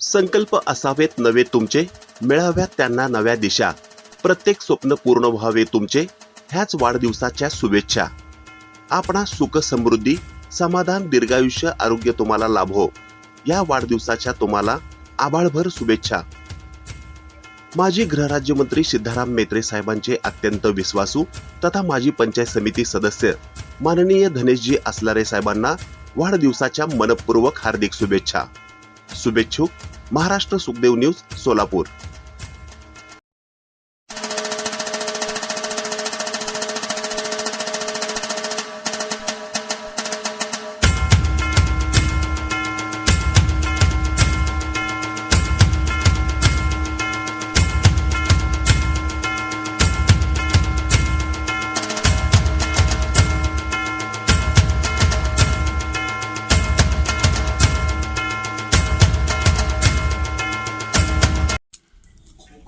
संकल्प असावेत नवे तुमचे मिळाव्यात त्यांना नव्या दिशा. प्रत्येक स्वप्न पूर्ण व्हावे तुमचे ह्याच वाढदिवसाच्या शुभेच्छा. आपणा सुख समृद्धी समाधान दीर्घायुष्य आरोग्य तुम्हाला लाभो. या वाढदिवसाच्या तुम्हाला आबाळभर शुभेच्छा. माजी गृहराज्यमंत्री सिद्धाराम मेत्रे साहेबांचे अत्यंत विश्वासू तथा माजी पंचायत समिती सदस्य माननीय धनेशजी असलारे साहेबांना वाढदिवसाच्या मनपूर्वक हार्दिक शुभेच्छा. शुभेच्छुक. महाराष्ट्र सुखदेव न्यूज सोलापूर.